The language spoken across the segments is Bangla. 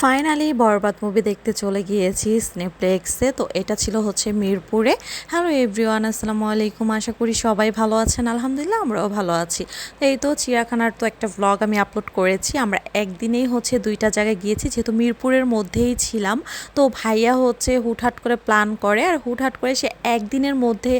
ফাইনালি বরবাদ মুভি দেখতে চলে গিয়েছি স্নেপ্লেক্সে তো এটা ছিল হচ্ছে মিরপুরে। হ্যালো এভরিওয়ান আসসালামু আলাইকুম। আশা করি সবাই ভালো আছেন। আলহামদুলিল্লাহ, আমরাও ভালো আছি। তো এই তো চিড়িয়াখানার তো একটা ভ্লগ আমি আপলোড করেছি। আমরা একদিনেই হচ্ছে দুইটা জায়গায় গিয়েছি, যেহেতু মিরপুরের মধ্যেই ছিলাম। তো ভাইয়া হচ্ছে হুটহাট করে প্ল্যান করে, আর হুটহাট করে সে একদিনের মধ্যে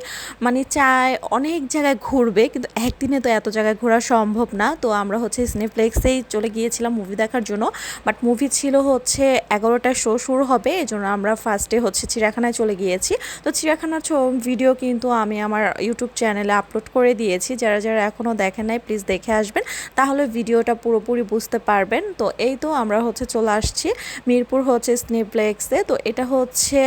মানে চায় অনেক জায়গায় ঘুরবে, কিন্তু একদিনে তো এত জায়গায় ঘোরা সম্ভব না। তো আমরা হচ্ছে স্নেপ্লেক্সেই চলে গিয়েছিলাম মুভি দেখার জন্য। বাট মুভি ছিল হচ্ছে এগারোটার শো শুরু হবে, এই জন্য আমরা ফার্স্টে হচ্ছে চিড়িয়াখানায় চলে গিয়েছি। তো চিড়িয়াখানার ভিডিও কিন্তু আমি আমার ইউটিউব চ্যানেলে আপলোড করে দিয়েছি। যারা যারা এখনও দেখেন নাই প্লিজ দেখে আসবেন। তাহলে ভিডিওটা পুরোপুরি বুঝতে পারবেন। তো এই তো আমরা হচ্ছে চলে আসছি মিরপুর হচ্ছে স্নেপ্লেক্সে তো এটা হচ্ছে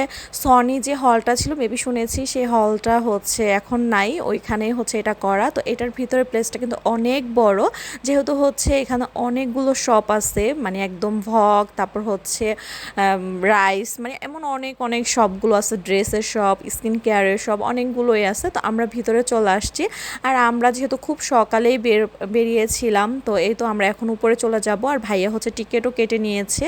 সনি যে হলটা ছিল মেবি শুনেছি, সেই হলটা হচ্ছে এখন নাই। ওইখানেই হচ্ছে এটা করা। তো এটার ভিতরে প্লেসটা কিন্তু অনেক বড়। যেহেতু হচ্ছে এখানে অনেকগুলো শপ আছে মানে একদম ভগ তারপর হচ্ছে রাইস মানে এমন অনেক অনেক সবগুলো আছে, ড্রেসের সব স্কিন কেয়ারের সব অনেকগুলোই আছে। তো আমরা ভিতরে চলে আসছি। আর আমরা যেহেতু খুব সকালেই বের, বেরিয়েছিলাম, তো এই তো আমরা এখন উপরে চলে যাব। আর ভাইয়া হচ্ছে টিকিটও কেটে নিয়েছে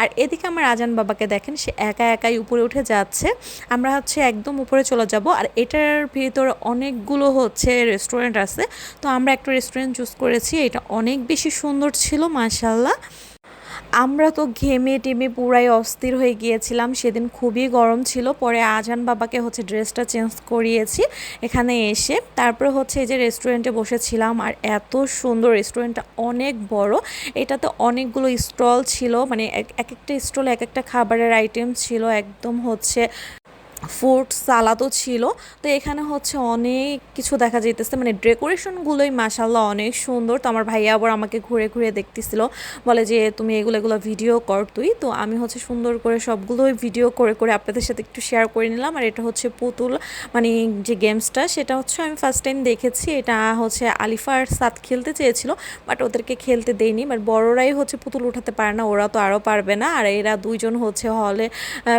আর এদিকে আমার আজান বাবাকে দেখেন, সে একা একাই উপরে উঠে যাচ্ছে। আমরা হচ্ছে একদম উপরে চলে যাব। আর এটার ভিতরে অনেকগুলো হচ্ছে রেস্টুরেন্ট আছে। তো আমরা একটা রেস্টুরেন্ট চুজ করেছি। এটা অনেক বেশি সুন্দর ছিল মাশাল্লাহ আমরা তো ঘেমে টেমে পুরাই অস্থির হয়ে গিয়েছিলাম। সেদিন খুবই গরম ছিল, পরে আজান বাবাকে হচ্ছে ড্রেসটা চেঞ্জ করিয়েছি এখানে এসে। তারপরে হচ্ছে এই যে রেস্টুরেন্টে বসেছিলাম, আর এত সুন্দর রেস্টুরেন্টটা, অনেক বড়। এটাতে অনেকগুলো স্টল ছিল মানে এক একটা স্টল এক একটা খাবারের আইটেম ছিল, একদম হচ্ছে ফুড সালাদও ছিল। তো এখানে হচ্ছে অনেক কিছু দেখা যাইতেছে। মানে ডেকোরেশনগুলোই মাসাল্লাহ অনেক সুন্দর। তো আমার ভাইয়া আবার আমাকে ঘুরে ঘুরে দেখতেছিল। বলে যে, তুমি এগুলো এগুলো ভিডিও কর তুই। তো আমি হচ্ছে সুন্দর করে সবগুলোই ভিডিও করে করে আপনাদের সাথে একটু শেয়ার করে নিলাম। আর এটা হচ্ছে পুতুল মানে যে গেমসটা সেটা হচ্ছে আমি ফার্স্ট টাইম দেখেছি। এটা হচ্ছে আলিফার সাথ খেলতে চেয়েছিল বাট ওদেরকে খেলতে দেয়নি বাট বড়রাই হচ্ছে পুতুল উঠাতে পারে না, ওরা তো আরও পারবে না। আর এরা দুইজন হচ্ছে হলে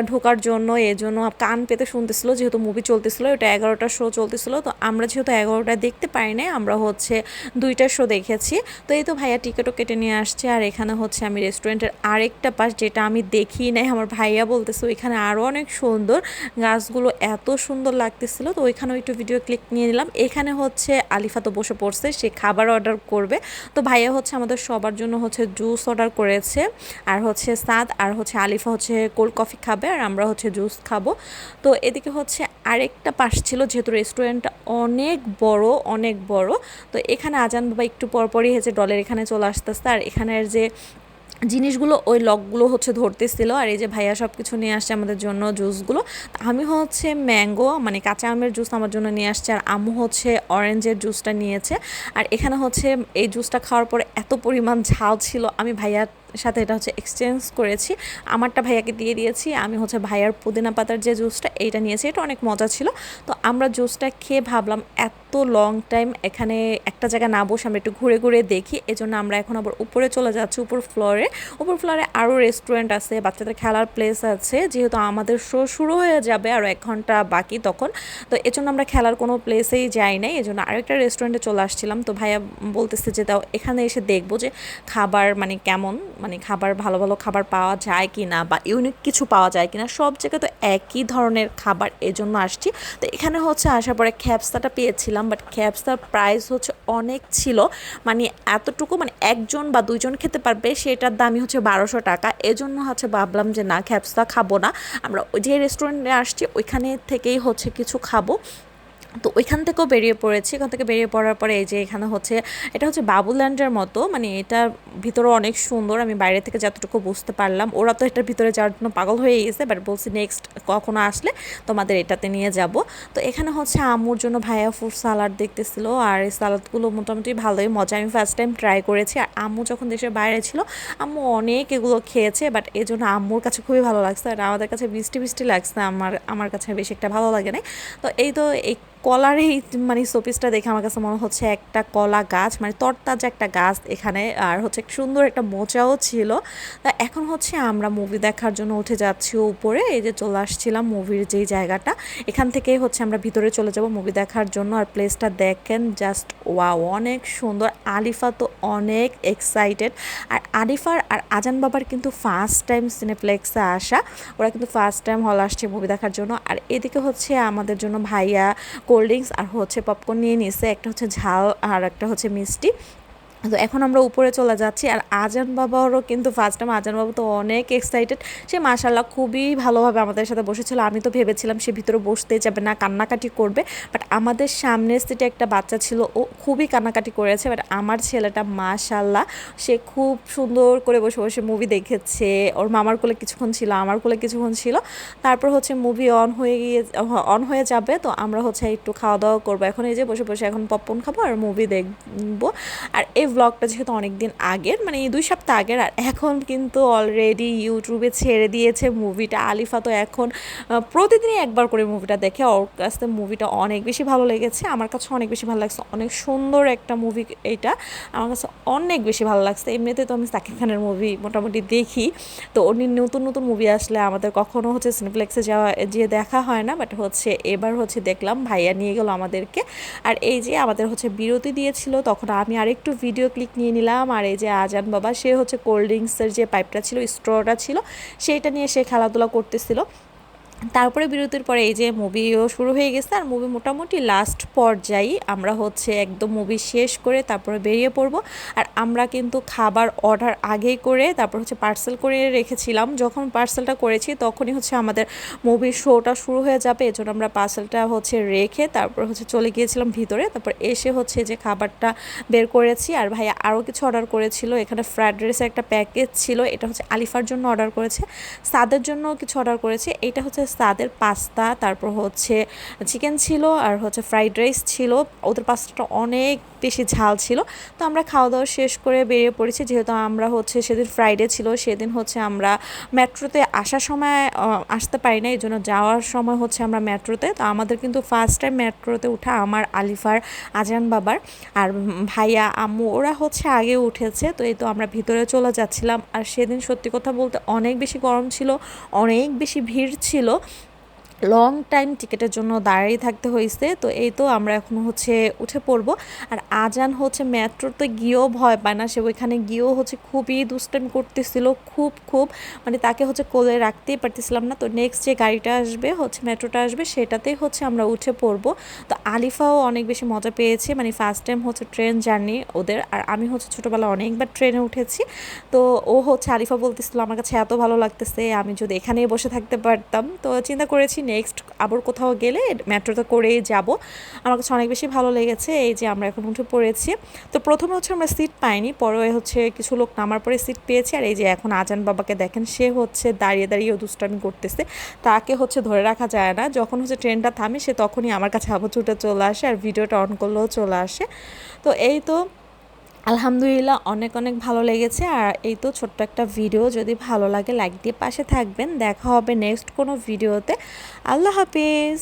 ঢোকার জন্য, এজন্য কান পেতে শুনতেছিল, যেহেতু মুভি চলতেছিল এটা এগারোটা শো চলতেছিল, তো আমরা যেহেতু এগারোটা দেখতে পাই নাই আমরা হচ্ছে দুইটা শো দেখেছি। তো এই তো ভাইয়া টিকিটও কেটে নিয়ে আসছে, আর এখানে হচ্ছে আমি রেস্টুরেন্টের আরেকটা পাশ যেটা আমি দেখি নাই, আমার ভাইয়া বলতেছে, ওইখানে আরও অনেক সুন্দর গাছগুলো এত সুন্দর লাগতেছিল। তো ওইখানেও একটু ভিডিও ক্লিক নিয়ে নিলাম। এখানে হচ্ছে আলিফা তো বসে পড়ছে, সে খাবার অর্ডার করবে। তো ভাইয়া হচ্ছে আমাদের সবার জন্য হচ্ছে জুস অর্ডার করেছে, আর হচ্ছে সাদ, আর হচ্ছে আলিফা হচ্ছে কোল্ড কফি খাবে, আর আমরা হচ্ছে জুস খাব। তো এদিকে হচ্ছে আরেকটা পাশ ছিল, যেহেতু রেস্টুরেন্টটা অনেক বড় অনেক বড়, তো এখানে আজান বাবা একটু পরপরই হয়েছে ডলের এখানে চলে আসতে আসতেছে। আর এখানের যে জিনিসগুলো, ওই লকগুলো হচ্ছে ধরতেছিল। আর এই যে ভাইয়া সব কিছু নিয়ে আসছে আমাদের জন্য জুসগুলো। আমি হচ্ছে ম্যাঙ্গো মানে কাঁচা আমের জুস আমার জন্য নিয়ে আসছে। আর আমু হচ্ছে অরেঞ্জের জুসটা নিয়েছে। আর এখানে হচ্ছে এই জুসটা খাওয়ার পরে এত পরিমাণ ঝাল ছিল। আমি ভাইয়ার সাথে এটা হচ্ছে এক্সচেঞ্জ করেছি। আমারটা ভাইয়াকে দিয়ে দিয়েছি, আমি হচ্ছে ভাইয়ার পুদিনা পাতার যে জুসটা এইটা নিয়েছি, এটা অনেক মজা ছিল। তো আমরা জুসটা খেয়ে ভাবলাম এত লং টাইম এখানে একটা জায়গায় না বসে আমরা একটু ঘুরে ঘুরে দেখি, এজন্য আমরা এখন আবার উপরে চলে যাচ্ছি, উপর ফ্লোরে উপর ফ্লোরে আরও রেস্টুরেন্ট আছে, বাচ্চাদের খেলার প্লেস আছে, যেহেতু আমাদের শো শুরু হয়ে যাবে আরও এক ঘণ্টা বাকি তখন। তো এজন্য আমরা খেলার কোনো প্লেসেই যাই নাই, এজন্য আরেকটা রেস্টুরেন্টে চলে আসছিলাম। তো ভাইয়া বলতেছে যে তাও এখানে এসে দেখব যে খাবার মানে কেমন? মানে খাবার, ভালো ভালো খাবার পাওয়া যায় কি না বা ইউনিক কিছু পাওয়া যায় কি না সব জায়গায় তো একই ধরনের খাবার এজন্য আসছি। তো এখানে হচ্ছে আসার পরে খ্যাপসাটা পেয়েছিলাম বাট খ্যাপসার প্রাইস হচ্ছে অনেক ছিল। মানে এতটুকু মানে একজন বা দুজন খেতে পারবে, সেটার দামই হচ্ছে বারোশো টাকা। এজন্য হচ্ছে ভাবলাম যে না খ্যাপসা খাব না। আমরা ওই যে রেস্টুরেন্টে আসছি, ওইখানে থেকেই হচ্ছে কিছু খাব। তো ওইখান থেকেও বেরিয়ে পড়েছি। এখান থেকে বেরিয়ে পড়ার পরে এই যে এখানে হচ্ছে, এটা হচ্ছে বাবুল্যান্ডের মতো। মানে এটা ভিতরে অনেক সুন্দর, আমি বাইরে থেকে যতটুকু বুঝতে পারলাম। ওরা তো এটার ভিতরে যাওয়ার জন্য পাগল হয়ে গেছে বাট বলছি নেক্সট কখনো আসলে তোমাদের এটাতে নিয়ে যাব। তো এখানে হচ্ছে আমুর জন্য ভাইয়া ফুড সালাড দেখতেছিল, আর এই সালাদগুলো মোটামুটি ভালোই মজা। আমি ফার্স্ট টাইম ট্রাই করেছি, আর আম্মু যখন দেশের বাইরে ছিল, আম্মু অনেক এগুলো খেয়েছে বাট এই জন্য আম্মুর কাছে খুবই ভালো লাগছে, আর আমাদের কাছে বৃষ্টি বৃষ্টি লাগছে, আমার আমার কাছে বেশি একটা ভালো লাগে না তো এই তো এই কলারই মানে শোপিসটা দেখে আমার কাছে মনে হচ্ছে একটা কলা গাছ মানে তরতাজা একটা গাছ এখানে, আর হচ্ছে সুন্দর একটা মোচাও ছিল। তা এখন হচ্ছে আমরা মুভি দেখার জন্য উঠে যাচ্ছি উপরে, এই যে চলে আসছিলাম মুভির যেই জায়গাটা। এখান থেকেই হচ্ছে আমরা ভিতরে চলে যাব মুভি দেখার জন্য। আর প্লেসটা দেখেন জাস্ট ওয়াও অনেক সুন্দর। আলিফা তো অনেক এক্সাইটেড আর আলিফার আর আজান বাবার কিন্তু ফার্স্ট টাইম সিনেপ্লেক্সে আসা। ওরা কিন্তু ফার্স্ট টাইম হল আসছে মুভি দেখার জন্য। আর এদিকে হচ্ছে আমাদের জন্য ভাইয়া কোল্ড ড্রিঙ্কস আর হচ্ছে পপকর্ন নিয়ে নিছে। একটা হচ্ছে ঝাল আর একটা হচ্ছে মিষ্টি। তো এখন আমরা উপরে চলে যাচ্ছি আর আজান বাবারও কিন্তু ফার্স্ট টাইম আজান বাবা তো অনেক এক্সাইটেড সে মাশাল্লাহ খুবই ভালোভাবে আমাদের সাথে বসেছিল। আমি তো ভেবেছিলাম সে ভিতরে বসতে যাবে না, কান্নাকাটি করবে। বাট আমাদের সামনের সিটে একটা বাচ্চা ছিল, ও খুবই কান্নাকাটি করেছে। বাট আমার ছেলেটা মাশাল্লাহ সে খুব সুন্দর করে বসে বসে মুভি দেখেছে। ওর মামার কোলে কিছুক্ষণ ছিল, আমার কোলে কিছুক্ষণ ছিল। তারপর হচ্ছে মুভি অন হয়ে গিয়ে অন হয়ে যাবে। তো আমরা হচ্ছে একটু খাওয়া দাওয়া করব। এখন এই যে বসে বসে এখন পপকর্ন খাব আর মুভি দেখব। আর এই ব্লগটা যেহেতু অনেক দিন আগের মানে এই দুই সপ্তাহ আগের, আর এখন কিন্তু অলরেডি ইউটিউবে ছেড়ে দিয়েছে মুভিটা আলিফা তো এখন প্রতিদিনই একবার করে মুভিটা দেখে। ওর কাছে মুভিটা অনেক বেশি ভালো লেগেছে। আমার কাছে অনেক বেশি ভালো লাগছে। অনেক সুন্দর একটা মুভি এটা। আমার কাছে অনেক বেশি ভালো লাগছে। এমনিতে তো আমি সাকিব খানের মুভি মোটামুটি দেখি। তো উনি নতুন নতুন মুভি আসলে আমাদের কখনো হচ্ছে সিনেপ্লেক্সে যাওয়া যে দেখা হয় না। বাট হচ্ছে এবার হচ্ছে দেখলাম, ভাইয়া নিয়ে গেল আমাদেরকে। আর এই যে আমাদের হচ্ছে বিরতি দিয়েছিল, তখন আমি আরেকটু ভিডিও ক্লিক নিয়ে নিলাম। আর এই যে আজান বাবা, সে হচ্ছে কোল্ড ড্রিঙ্কসের যে পাইপটা ছিল স্ট্রটা ছিল সেটা নিয়ে সে খেলাধুলা করতেছিল। তারপরে বিরতির পরে এই যে মুভিও শুরু হয়ে গেছে। আর মুভি মোটামুটি লাস্ট পর্যায়ে আমরা হচ্ছে একদম মুভি শেষ করে তারপরে বেরিয়ে পড়ব। আর আমরা কিন্তু খাবার অর্ডার আগেই করে তারপর হচ্ছে পার্সেল করে রেখেছিলাম। যখন পার্সেলটা করেছি তখনই হচ্ছে আমাদের মুভির শোটা শুরু হয়ে যাবে। এজন্য আমরা পার্সেলটা হচ্ছে রেখে তারপর হচ্ছে চলে গিয়েছিলাম ভিতরে। তারপর এসে হচ্ছে যে খাবারটা বের করেছি। আর ভাইয়া আরও কিছু অর্ডার করেছিল। এখানে ফ্রায়েড রাইসের একটা প্যাকেজ ছিল। এটা হচ্ছে আলিফার জন্য অর্ডার করেছে। সাদের জন্য কিছু অর্ডার করেছে। এটা হচ্ছে তাদের পাস্তা, তারপর হচ্ছে চিকেন ছিল, আর হচ্ছে ফ্রাইড রাইস ছিল, ওদের পাস্তাটা অনেক বেশি ঝাল ছিল। তো আমরা খাওয়া দাওয়া শেষ করে বেরিয়ে পড়েছি, যেহেতু আমরা হচ্ছে সেদিন ফ্রাইডে ছিল, সেদিন হচ্ছে আমরা মেট্রোতে আসার সময় আসতে পারি না এই জন্য যাওয়ার সময় হচ্ছে আমরা মেট্রোতে। তো আমাদের কিন্তু ফার্স্ট টাইম মেট্রোতে উঠা আমার আলিফার, আজান বাবার আর ভাইয়া, আম্মু, ওরা হচ্ছে আগে উঠেছে। তো এই তো আমরা ভিতরে চলে যাচ্ছিলাম। আর সেদিন সত্যি কথা বলতে অনেক বেশি গরম ছিল, অনেক বেশি ভিড় ছিল। লং টাইম টিকেটের জন্য দাঁড়িয়ে থাকতে হয়েছে। তো এই তো আমরা এখন হচ্ছে উঠে পড়ব। আর আজান হচ্ছে মেট্রোতে গিয়েও ভয় পায় না। সে ওইখানে গিয়েও হচ্ছে খুবই দুষ্টাইম করতেছিল, খুব খুব। মানে তাকে হচ্ছে কোলে রাখতেই পারতেছিলাম না। তো নেক্সট যে গাড়িটা আসবে, হচ্ছে মেট্রোটা আসবে, সেটাতেই হচ্ছে আমরা উঠে পড়ব। তো আলিফাও অনেক বেশি মজা পেয়েছে। মানে ফার্স্ট টাইম হচ্ছে ট্রেন জার্নি ওদের। আর আমি হচ্ছে ছোটোবেলা অনেকবার ট্রেনে উঠেছি। তো ও হচ্ছে আলিফা বলতেছিল, আমার কাছে এত ভালো লাগতেছে, আমি যদি এখানেই বসে থাকতে পারতাম। তো চিন্তা করেছি নেক্সট আবার কোথাও গেলে মেট্রোতে করেই যাব। আমার কাছে অনেক বেশি ভালো লেগেছে এই যে আমরা এখন উঠে পড়েছি। তো প্রথমে হচ্ছে আমরা সিট পাইনি, পরে হচ্ছে কিছু লোক নামার পরে সিট পেয়েছি। আর এই যে এখন আজান বাবাকে দেখেন, সে হচ্ছে দাঁড়িয়ে দাঁড়িয়ে দুষ্টামি করতেছে। তাকে হচ্ছে ধরে রাখা যায় না। যখন হচ্ছে ট্রেনটা থামে, সে তখনই আমার কাছে আবার চলে আসে আর ভিডিওটা অন করলেও চলে আসে। তো এই তো আলহামদুলিল্লাহ অনেক অনেক ভালো লেগেছে। আর এই তো ছোট্ট একটা ভিডিও, যদি ভালো লাগে লাইক দিয়ে পাশে থাকবেন। দেখা হবে নেক্সট কোনো ভিডিওতে। আল্লাহ হাফিজ।